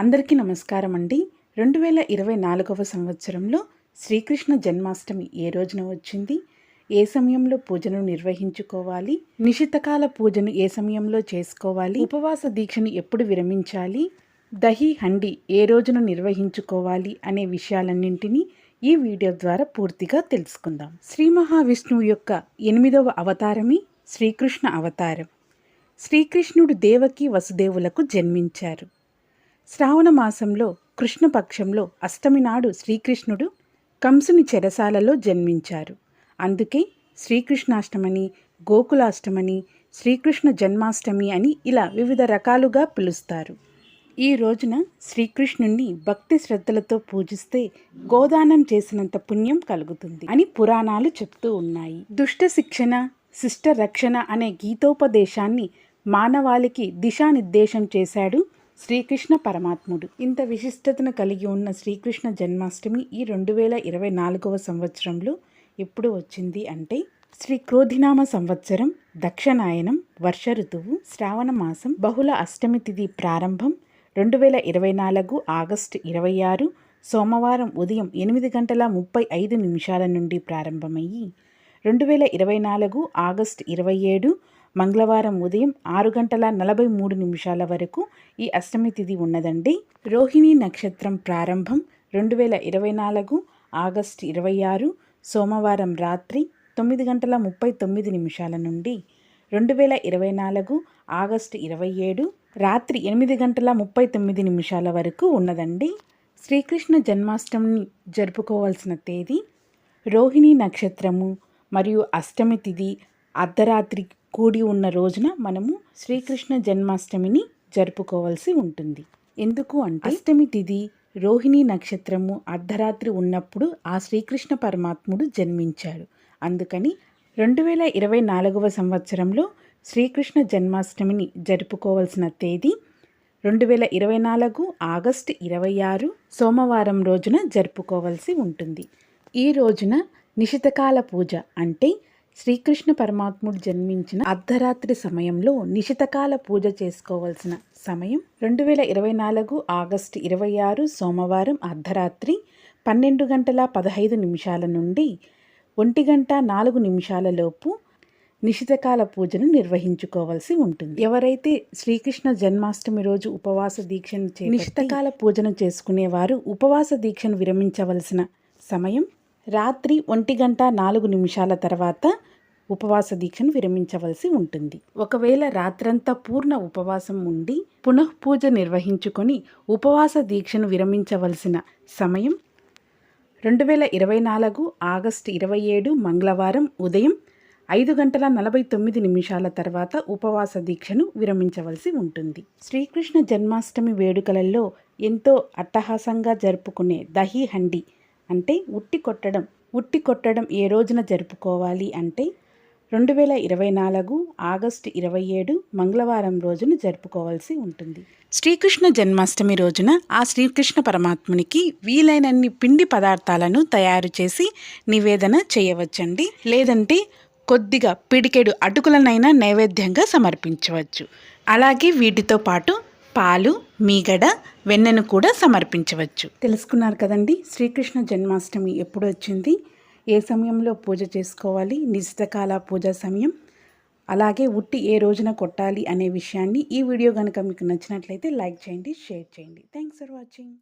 అందరికీ నమస్కారం అండి. రెండు వేల ఇరవై నాలుగవ సంవత్సరంలో శ్రీకృష్ణ జన్మాష్టమి ఏ రోజున వచ్చింది? ఏ సమయంలో పూజను నిర్వహించుకోవాలి? నిశితకాల పూజను ఏ సమయంలో చేసుకోవాలి? ఉపవాస దీక్షను ఎప్పుడు విరమించాలి? దహి హండి ఏ రోజున నిర్వహించుకోవాలి అనే విషయాలన్నింటినీ ఈ వీడియో ద్వారా పూర్తిగా తెలుసుకుందాం. శ్రీ మహావిష్ణువు యొక్క ఎనిమిదవ అవతారమే శ్రీకృష్ణ అవతారం. శ్రీకృష్ణుడు దేవకి వసుదేవులకు జన్మించారు. శ్రావణ మాసంలో కృష్ణపక్షంలో అష్టమి నాడు శ్రీకృష్ణుడు కంసుని చెరసాలలో జన్మించారు. అందుకే శ్రీకృష్ణాష్టమని గోకులాష్టమని శ్రీకృష్ణ జన్మాష్టమి అని ఇలా వివిధ రకాలుగా పిలుస్తారు. ఈ రోజున శ్రీకృష్ణుణ్ణి భక్తి శ్రద్ధలతో పూజిస్తే గోదానం చేసినంత పుణ్యం కలుగుతుంది అని పురాణాలు చెప్తూ ఉన్నాయి. దుష్ట శిక్షణ శిష్ట రక్షణ అనే గీతోపదేశాన్ని మానవాళికి దిశానిర్దేశం చేశాడు శ్రీకృష్ణ పరమాత్ముడు. ఇంత విశిష్టతను కలిగి ఉన్న శ్రీకృష్ణ జన్మాష్టమి ఈ రెండు వేల ఇరవై నాలుగవ సంవత్సరంలో ఎప్పుడు వచ్చింది అంటే శ్రీ క్రోధినామ సంవత్సరం దక్షనాయనం వర్ష ఋతువు శ్రావణ మాసం బహుళ అష్టమి తిథి ప్రారంభం రెండు వేల ఇరవై నాలుగు ఆగస్టు ఇరవై ఆరు సోమవారం ఉదయం ఎనిమిది గంటల ముప్పై ఐదు నిమిషాల నుండి ప్రారంభమయ్యి రెండు వేల ఇరవై నాలుగు ఆగస్టు ఇరవై ఏడు మంగళవారం ఉదయం ఆరు గంటల నలభై మూడు నిమిషాల వరకు ఈ అష్టమి తిథి ఉన్నదండి. రోహిణి నక్షత్రం ప్రారంభం రెండు వేల ఇరవై నాలుగు ఆగస్టు ఇరవై ఆరు సోమవారం రాత్రి తొమ్మిది గంటల ముప్పై తొమ్మిది నిమిషాల నుండి రెండు వేల ఇరవై నాలుగు ఆగస్టు ఇరవై ఏడు రాత్రి ఎనిమిది గంటల ముప్పై తొమ్మిది నిమిషాల వరకు ఉన్నదండి. శ్రీకృష్ణ జన్మాష్టమిని జరుపుకోవాల్సిన తేదీ రోహిణి నక్షత్రము మరియు అష్టమి తిథి అర్ధరాత్రి కూడి ఉన్న రోజున మనము శ్రీకృష్ణ జన్మాష్టమిని జరుపుకోవాల్సి ఉంటుంది. ఎందుకు అంటే అష్టమి తిథి రోహిణి నక్షత్రము అర్ధరాత్రి ఉన్నప్పుడు ఆ శ్రీకృష్ణ పరమాత్ముడు జన్మించాడు. అందుకని రెండు వేల ఇరవై నాలుగవ సంవత్సరంలో శ్రీకృష్ణ జన్మాష్టమిని జరుపుకోవాల్సిన తేదీ రెండు వేల ఇరవై నాలుగు ఆగస్టు ఇరవై ఆరు సోమవారం రోజున జరుపుకోవాల్సి ఉంటుంది. ఈ రోజున నిశితకాల పూజ అంటే శ్రీకృష్ణ పరమాత్ముడు జన్మించిన అర్ధరాత్రి సమయంలో నిశితకాల పూజ చేసుకోవాల్సిన సమయం రెండు వేల ఇరవై నాలుగు ఆగస్టు ఇరవై ఆరు సోమవారం అర్ధరాత్రి పన్నెండు గంటల పదహైదు నిమిషాల నుండి ఒంటి గంట నాలుగు నిమిషాల లోపు నిశితకాల పూజను నిర్వహించుకోవాల్సి ఉంటుంది. ఎవరైతే శ్రీకృష్ణ జన్మాష్టమి రోజు ఉపవాస దీక్షను చే నిశితకాల పూజను చేసుకునేవారు ఉపవాస దీక్షను విరమించవలసిన సమయం రాత్రి ఒంటి గంట నాలుగు నిమిషాల తర్వాత ఉపవాస దీక్షను విరమించవలసి ఉంటుంది. ఒకవేళ రాత్రంతా పూర్ణ ఉపవాసం ఉండి పునఃపూజ నిర్వహించుకొని ఉపవాస దీక్షను విరమించవలసిన సమయం రెండు వేల ఇరవై నాలుగు ఆగస్టు ఇరవై ఏడు మంగళవారం ఉదయం ఐదు గంటల నలభై తొమ్మిది నిమిషాల తర్వాత ఉపవాస దీక్షను విరమించవలసి ఉంటుంది. శ్రీకృష్ణ జన్మాష్టమి వేడుకలలో ఎంతో అట్టహాసంగా జరుపుకునే దహీ హండి అంటే ఉట్టి కొట్టడం. ఉట్టి కొట్టడం ఏ రోజున జరుపుకోవాలి అంటే రెండు వేల ఇరవై నాలుగు ఆగస్టు ఇరవై ఏడు మంగళవారం రోజున జరుపుకోవాల్సి ఉంటుంది. శ్రీకృష్ణ జన్మాష్టమి రోజున ఆ శ్రీకృష్ణ పరమాత్మునికి వీలైనన్ని పిండి పదార్థాలను తయారు చేసి నివేదన చేయవచ్చండి. లేదంటే కొద్దిగా పిడికెడు అటుకులనైనా నైవేద్యంగా సమర్పించవచ్చు. అలాగే వీటితో పాటు పాలు మీగడ వెన్నెను కూడా సమర్పించవచ్చు. తెలుసుకున్నారు కదండి శ్రీకృష్ణ జన్మాష్టమి ఎప్పుడు వచ్చింది? ఏ సమయంలో పూజ చేసుకోవాలి? నిశ్చితకాల పూజ సమయం. అలాగే ఉట్టి ఏ రోజున కొట్టాలి అనే విషయాన్ని ఈ వీడియో కనుక మీకు నచ్చినట్లయితే లైక్ చేయండి షేర్ చేయండి. Thanks for watching